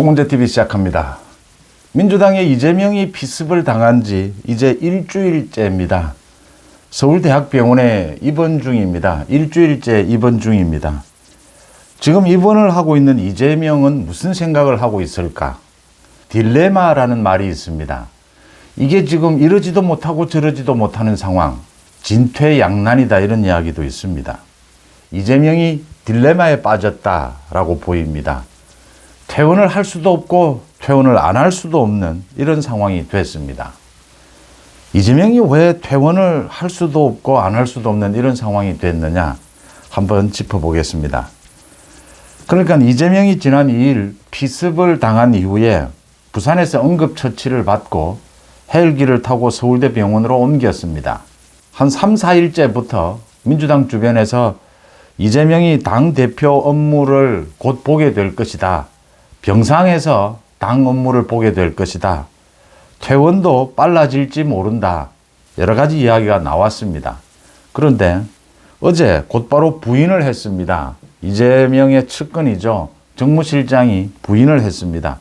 송문재 TV 시작합니다. 민주당의 이재명이 피습을 당한 지 이제 일주일째입니다. 서울대학병원에 입원 중입니다. 일주일째 입원 중입니다. 지금 입원을 하고 있는 이재명은 무슨 생각을 하고 있을까? 딜레마라는 말이 있습니다. 이게 지금 이러지도 못하고 저러지도 못하는 상황, 진퇴양난이다 이런 이야기도 있습니다. 이재명이 딜레마에 빠졌다라고 보입니다. 퇴원을 할 수도 없고 퇴원을 안 할 수도 없는 이런 상황이 됐습니다. 이재명이 왜 퇴원을 할 수도 없고 안 할 수도 없는 이런 상황이 됐느냐 한번 짚어보겠습니다. 그러니까 이재명이 지난 2일 피습을 당한 이후에 부산에서 응급처치를 받고 헬기를 타고 서울대 병원으로 옮겼습니다. 한 3, 4일째부터 민주당 주변에서 이재명이 당 대표 업무를 곧 보게 될 것이다. 병상에서 당 업무를 보게 될 것이다. 퇴원도 빨라질지 모른다. 여러 가지 이야기가 나왔습니다. 그런데 어제 곧바로 부인을 했습니다. 이재명의 측근이죠. 정무실장이 부인을 했습니다.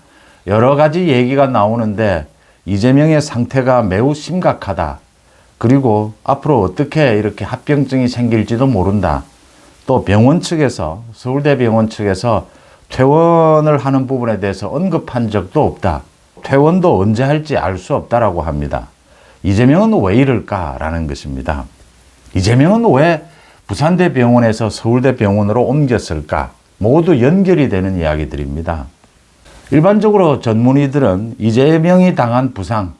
여러 가지 얘기가 나오는데 이재명의 상태가 매우 심각하다. 그리고 앞으로 어떻게 이렇게 합병증이 생길지도 모른다. 또 병원 측에서 서울대병원 측에서 퇴원을 하는 부분에 대해서 언급한 적도 없다. 퇴원도 언제 할지 알 수 없다라고 합니다. 이재명은 왜 이럴까라는 것입니다. 이재명은 왜 부산대 병원에서 서울대 병원으로 옮겼을까? 모두 연결이 되는 이야기들입니다. 일반적으로 전문의들은 이재명이 당한 부상,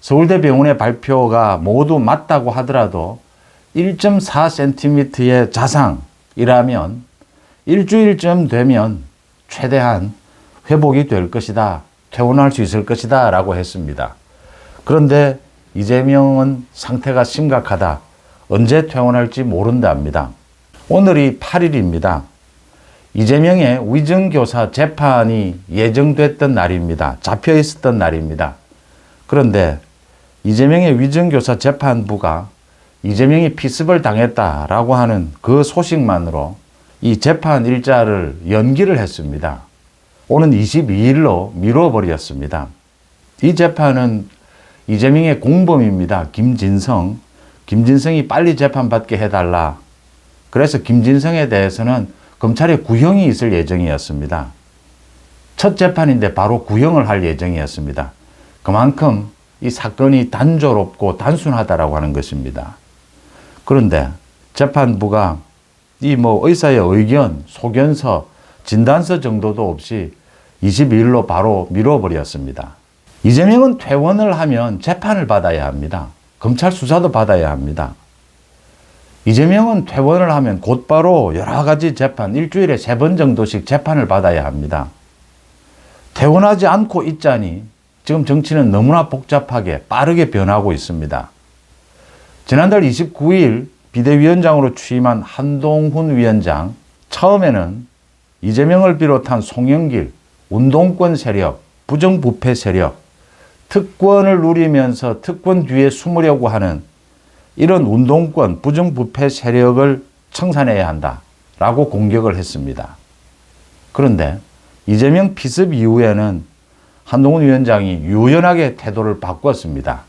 서울대 병원의 발표가 모두 맞다고 하더라도 1.4cm의 자상이라면 일주일쯤 되면 최대한 회복이 될 것이다. 퇴원할 수 있을 것이다. 라고 했습니다. 그런데 이재명은 상태가 심각하다. 언제 퇴원할지 모른답니다. 오늘이 8일입니다. 이재명의 위증교사 재판이 예정됐던 날입니다. 잡혀 있었던 날입니다. 그런데 이재명의 위증교사 재판부가 이재명이 피습을 당했다라고 하는 그 소식만으로 이 재판 일자를 연기를 했습니다. 오는 22일로 미뤄버렸습니다. 이 재판은 이재명의 공범입니다. 김진성. 김진성이 빨리 재판받게 해달라. 그래서 김진성에 대해서는 검찰에 구형이 있을 예정이었습니다. 첫 재판인데 바로 구형을 할 예정이었습니다. 그만큼 이 사건이 단조롭고 단순하다라고 하는 것입니다. 그런데 재판부가 이 뭐 의사의 의견, 소견서, 진단서 정도도 없이 22일로 바로 미뤄버렸습니다. 이재명은 퇴원을 하면 재판을 받아야 합니다. 검찰 수사도 받아야 합니다. 이재명은 퇴원을 하면 곧바로 여러 가지 재판, 일주일에 세 번 정도씩 재판을 받아야 합니다. 퇴원하지 않고 있자니 지금 정치는 너무나 복잡하게 빠르게 변하고 있습니다. 지난달 29일 비대위원장으로 취임한 한동훈 위원장, 처음에는 이재명을 비롯한 송영길, 운동권 세력, 부정부패 세력, 특권을 누리면서 특권 뒤에 숨으려고 하는 이런 운동권, 부정부패 세력을 청산해야 한다 라고 공격을 했습니다. 그런데 이재명 피습 이후에는 한동훈 위원장이 유연하게 태도를 바꿨습니다.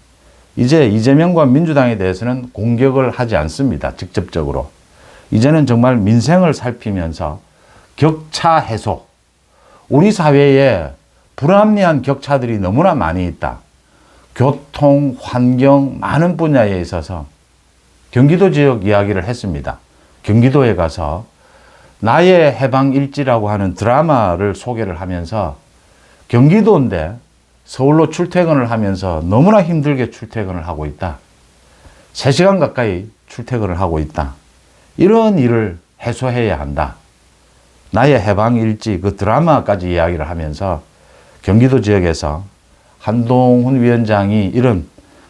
이제 이재명과 민주당에 대해서는 공격을 하지 않습니다. 직접적으로. 이제는 정말 민생을 살피면서 격차 해소. 우리 사회에 불합리한 격차들이 너무나 많이 있다. 교통, 환경, 많은 분야에 있어서 경기도 지역 이야기를 했습니다. 경기도에 가서 나의 해방일지라고 하는 드라마를 소개를 하면서 경기도인데 서울로 출퇴근을 하면서 너무나 힘들게 출퇴근을 하고 있다. 3시간 가까이 출퇴근을 하고 있다. 이런 일을 해소해야 한다. 나의 해방일지 그 드라마까지 이야기를 하면서 경기도 지역에서 한동훈 위원장이 이런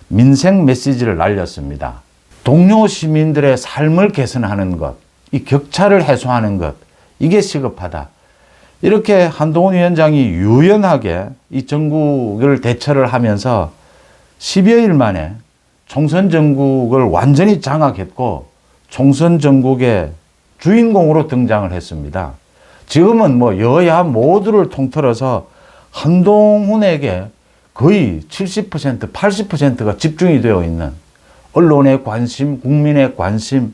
민생 메시지를 날렸습니다. 동료 시민들의 삶을 개선하는 것, 이 격차를 해소하는 것, 이게 시급하다. 이렇게 한동훈 위원장이 유연하게 이 전국을 대처를 하면서 10여일 만에 총선 전국을 완전히 장악했고 총선 전국의 주인공으로 등장을 했습니다. 지금은 뭐 여야 모두를 통틀어서 한동훈에게 거의 70%, 80%가 집중이 되어 있는 언론의 관심, 국민의 관심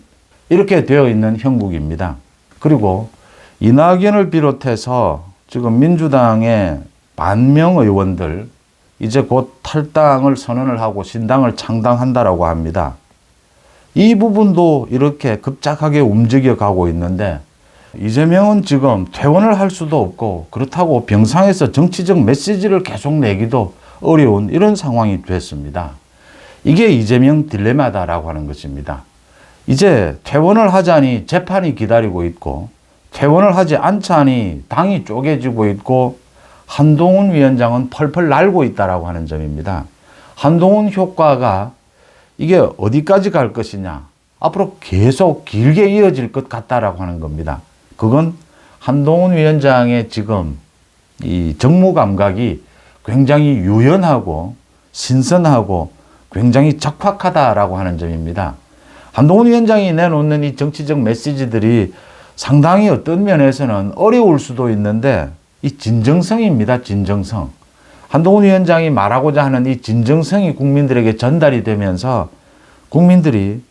이렇게 되어 있는 형국입니다. 그리고 이낙연을 비롯해서 지금 민주당의 반명 의원들 이제 곧 탈당을 선언을 하고 신당을 창당한다라고 합니다. 이 부분도 이렇게 급작하게 움직여 가고 있는데 이재명은 지금 퇴원을 할 수도 없고 그렇다고 병상에서 정치적 메시지를 계속 내기도 어려운 이런 상황이 됐습니다. 이게 이재명 딜레마다라고 하는 것입니다. 이제 퇴원을 하자니 재판이 기다리고 있고 퇴원을 하지 않자니 당이 쪼개지고 있고 한동훈 위원장은 펄펄 날고 있다라고 하는 점입니다. 한동훈 효과가 이게 어디까지 갈 것이냐. 앞으로 계속 길게 이어질 것 같다라고 하는 겁니다. 그건 한동훈 위원장의 지금 이 정무 감각이 굉장히 유연하고 신선하고 굉장히 적확하다라고 하는 점입니다. 한동훈 위원장이 내놓는 이 정치적 메시지들이 상당히 어떤 면에서는 어려울 수도 있는데 이 진정성입니다. 진정성. 한동훈 위원장이 말하고자 하는 이 진정성이 국민들에게 전달이 되면서 국민들이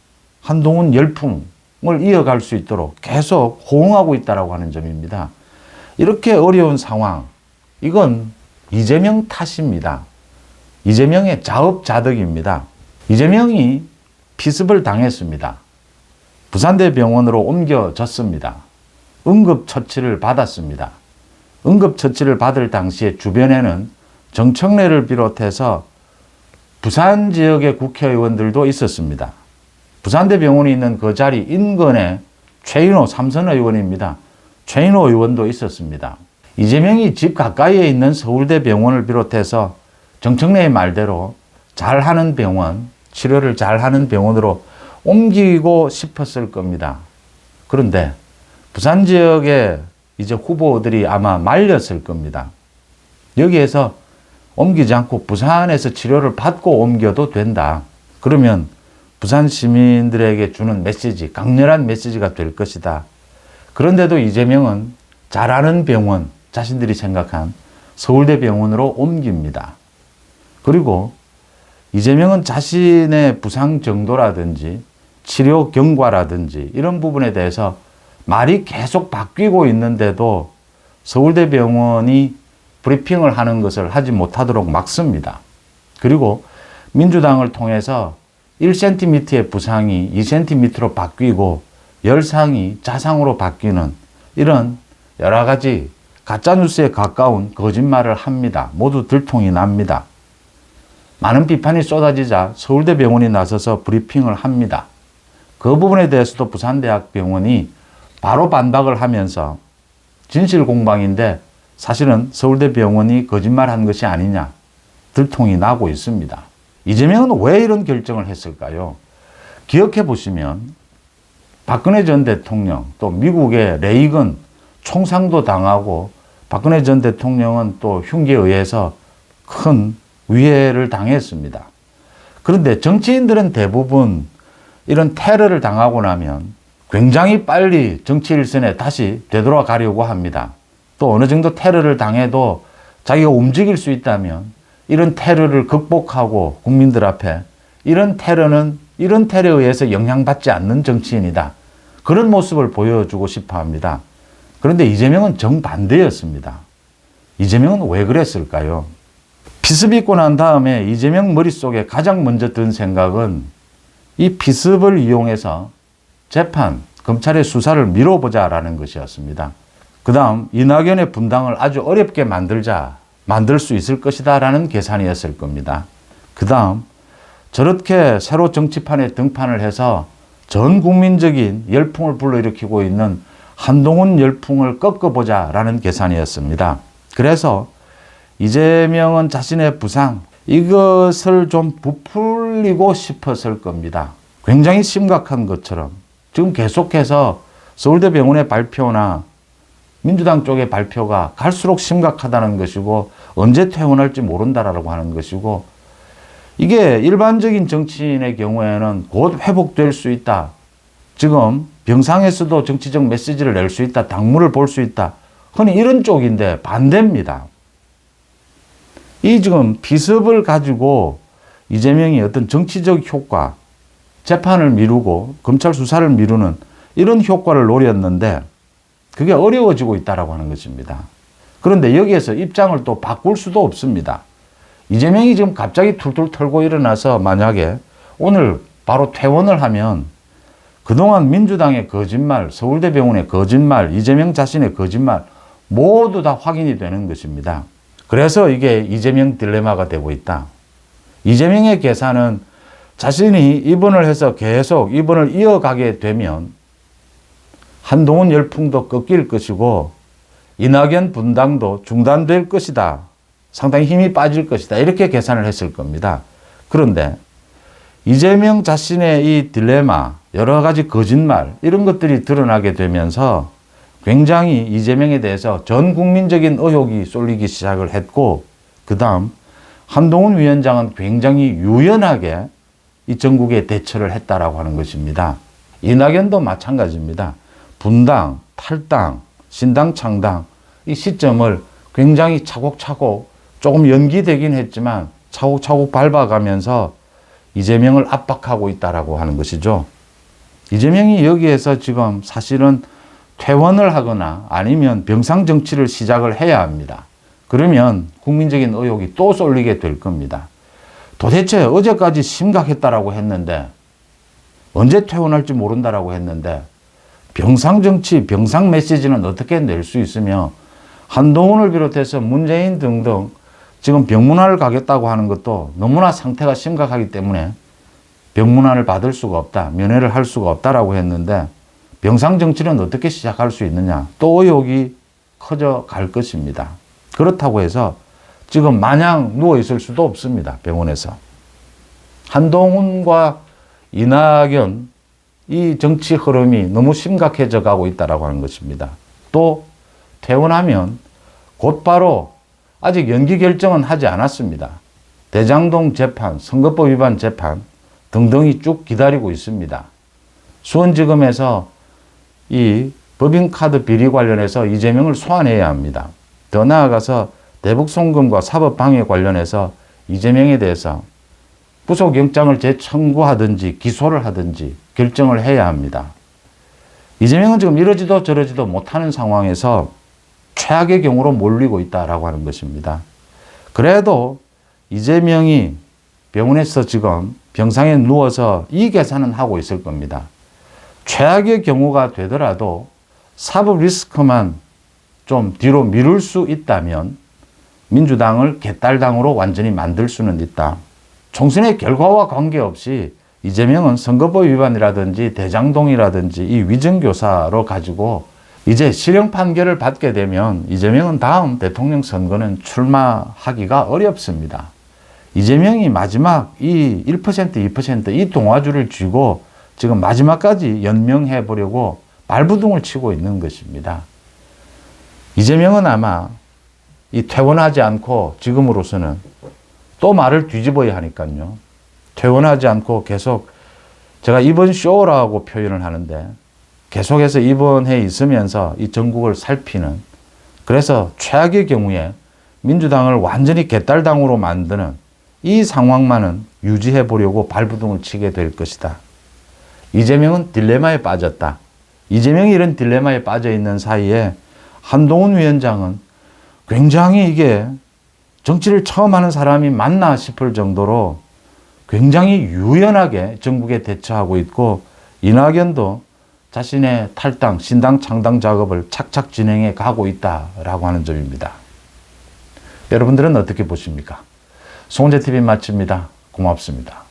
한동훈 열풍을 이어갈 수 있도록 계속 호응하고 있다라고 하는 점입니다. 이렇게 어려운 상황, 이건 이재명 탓입니다. 이재명의 자업자득입니다. 이재명이 피습을 당했습니다. 부산대병원으로 옮겨졌습니다. 응급처치를 받았습니다. 응급처치를 받을 당시에 주변에는 정청래를 비롯해서 부산 지역의 국회의원들도 있었습니다. 부산대병원이 있는 그 자리 인근에 최인호 삼선 의원입니다. 최인호 의원도 있었습니다. 이재명이 집 가까이에 있는 서울대 병원을 비롯해서 정청래의 말대로 잘하는 병원, 치료를 잘하는 병원으로 옮기고 싶었을 겁니다. 그런데 부산 지역의 이제 후보들이 아마 말렸을 겁니다. 여기에서 옮기지 않고 부산에서 치료를 받고 옮겨도 된다. 그러면 부산 시민들에게 주는 메시지, 강렬한 메시지가 될 것이다. 그런데도 이재명은 잘하는 병원, 자신들이 생각한 서울대 병원으로 옮깁니다. 그리고 이재명은 자신의 부상 정도라든지 치료 경과라든지 이런 부분에 대해서 말이 계속 바뀌고 있는데도 서울대 병원이 브리핑을 하는 것을 하지 못하도록 막습니다. 그리고 민주당을 통해서 1cm의 부상이 2cm로 바뀌고 열상이 자상으로 바뀌는 이런 여러 가지 가짜뉴스에 가까운 거짓말을 합니다. 모두 들통이 납니다. 많은 비판이 쏟아지자 서울대병원이 나서서 브리핑을 합니다. 그 부분에 대해서도 부산대학병원이 바로 반박을 하면서 진실 공방인데 사실은 서울대 병원이 거짓말한 것이 아니냐 들통이 나고 있습니다. 이재명은 왜 이런 결정을 했을까요? 기억해 보시면 박근혜 전 대통령 또 미국의 레이건 총상도 당하고 박근혜 전 대통령은 또 흉기에 의해서 큰 위해를 당했습니다. 그런데 정치인들은 대부분 이런 테러를 당하고 나면 굉장히 빨리 정치 일선에 다시 되돌아가려고 합니다. 또 어느 정도 테러를 당해도 자기가 움직일 수 있다면 이런 테러를 극복하고 국민들 앞에 이런 테러는 이런 테러에 의해서 영향받지 않는 정치인이다. 그런 모습을 보여주고 싶어 합니다. 그런데 이재명은 정반대였습니다. 이재명은 왜 그랬을까요? 피습 입고 난 다음에 이재명 머릿속에 가장 먼저 든 생각은 이 피습을 이용해서 재판, 검찰의 수사를 미뤄보자라는 것이었습니다. 그 다음 이낙연의 분당을 아주 어렵게 만들자, 만들 수 있을 것이다 라는 계산이었을 겁니다. 그 다음 저렇게 새로 정치판에 등판을 해서 전 국민적인 열풍을 불러일으키고 있는 한동훈 열풍을 꺾어보자 라는 계산이었습니다. 그래서 이재명은 자신의 부상, 이것을 좀 부풀리고 싶었을 겁니다. 굉장히 심각한 것처럼. 지금 계속해서 서울대 병원의 발표나 민주당 쪽의 발표가 갈수록 심각하다는 것이고 언제 퇴원할지 모른다라고 하는 것이고 이게 일반적인 정치인의 경우에는 곧 회복될 수 있다. 지금 병상에서도 정치적 메시지를 낼 수 있다. 당무를 볼 수 있다. 흔히 이런 쪽인데 반대입니다. 이 지금 비습을 가지고 이재명이 어떤 정치적 효과, 재판을 미루고 검찰 수사를 미루는 이런 효과를 노렸는데 그게 어려워지고 있다라고 하는 것입니다. 그런데 여기에서 입장을 또 바꿀 수도 없습니다. 이재명이 지금 갑자기 툴툴 털고 일어나서 만약에 오늘 바로 퇴원을 하면 그동안 민주당의 거짓말, 서울대병원의 거짓말, 이재명 자신의 거짓말 모두 다 확인이 되는 것입니다. 그래서 이게 이재명 딜레마가 되고 있다. 이재명의 계산은 자신이 입원을 해서 계속 입원을 이어가게 되면 한동훈 열풍도 꺾일 것이고 이낙연 분당도 중단될 것이다. 상당히 힘이 빠질 것이다. 이렇게 계산을 했을 겁니다. 그런데 이재명 자신의 이 딜레마, 여러 가지 거짓말, 이런 것들이 드러나게 되면서 굉장히 이재명에 대해서 전 국민적인 의혹이 쏠리기 시작을 했고, 그 다음 한동훈 위원장은 굉장히 유연하게 이 전국에 대처를 했다라고 하는 것입니다. 이낙연도 마찬가지입니다. 분당, 탈당, 신당, 창당 이 시점을 굉장히 차곡차곡 조금 연기되긴 했지만 차곡차곡 밟아가면서 이재명을 압박하고 있다라고 하는 것이죠. 이재명이 여기에서 지금 사실은 퇴원을 하거나 아니면 병상 정치를 시작을 해야 합니다. 그러면 국민적인 의혹이 또 쏠리게 될 겁니다. 도대체 어제까지 심각했다라고 했는데 언제 퇴원할지 모른다라고 했는데 병상 정치, 병상 메시지는 어떻게 낼 수 있으며 한동훈을 비롯해서 문재인 등등 지금 병문안을 가겠다고 하는 것도 너무나 상태가 심각하기 때문에 병문안을 받을 수가 없다, 면회를 할 수가 없다라고 했는데 병상 정치는 어떻게 시작할 수 있느냐 또 의혹이 커져 갈 것입니다. 그렇다고 해서 지금 마냥 누워 있을 수도 없습니다. 병원에서. 한동훈과 이낙연 이 정치 흐름이 너무 심각해져 가고 있다라고 하는 것입니다. 또 퇴원하면 곧바로 아직 연기 결정은 하지 않았습니다. 대장동 재판, 선거법 위반 재판 등등이 쭉 기다리고 있습니다. 수원지검에서 이 법인카드 비리 관련해서 이재명을 소환해야 합니다. 더 나아가서 대북송금과 사법방해 관련해서 이재명에 대해서 구속영장을 재청구하든지 기소를 하든지 결정을 해야 합니다. 이재명은 지금 이러지도 저러지도 못하는 상황에서 최악의 경우로 몰리고 있다라고 하는 것입니다. 그래도 이재명이 병원에서 지금 병상에 누워서 이 계산은 하고 있을 겁니다. 최악의 경우가 되더라도 사법 리스크만 좀 뒤로 미룰 수 있다면 민주당을 개딸당으로 완전히 만들 수는 있다. 총선의 결과와 관계없이 이재명은 선거법 위반이라든지 대장동이라든지 이 위정교사로 가지고 이제 실형 판결을 받게 되면 이재명은 다음 대통령 선거는 출마하기가 어렵습니다. 이재명이 마지막 이 1%, 2%이 동화줄을 쥐고 지금 마지막까지 연명해 보려고 발부둥을 치고 있는 것입니다. 이재명은 아마 이 퇴원하지 않고 지금으로서는 또 말을 뒤집어야 하니까요. 퇴원하지 않고 계속 제가 이번 쇼라고 표현을 하는데 계속해서 입원해 있으면서 이 전국을 살피는 그래서 최악의 경우에 민주당을 완전히 개딸당으로 만드는 이 상황만은 유지해 보려고 발부둥을 치게 될 것이다. 이재명은 딜레마에 빠졌다. 이재명이 이런 딜레마에 빠져 있는 사이에 한동훈 위원장은 굉장히 이게 정치를 처음 하는 사람이 맞나 싶을 정도로 굉장히 유연하게 정국에 대처하고 있고 이낙연도 자신의 탈당, 신당 창당 작업을 착착 진행해 가고 있다라고 하는 점입니다. 여러분들은 어떻게 보십니까? 송재TV 마칩니다. 고맙습니다.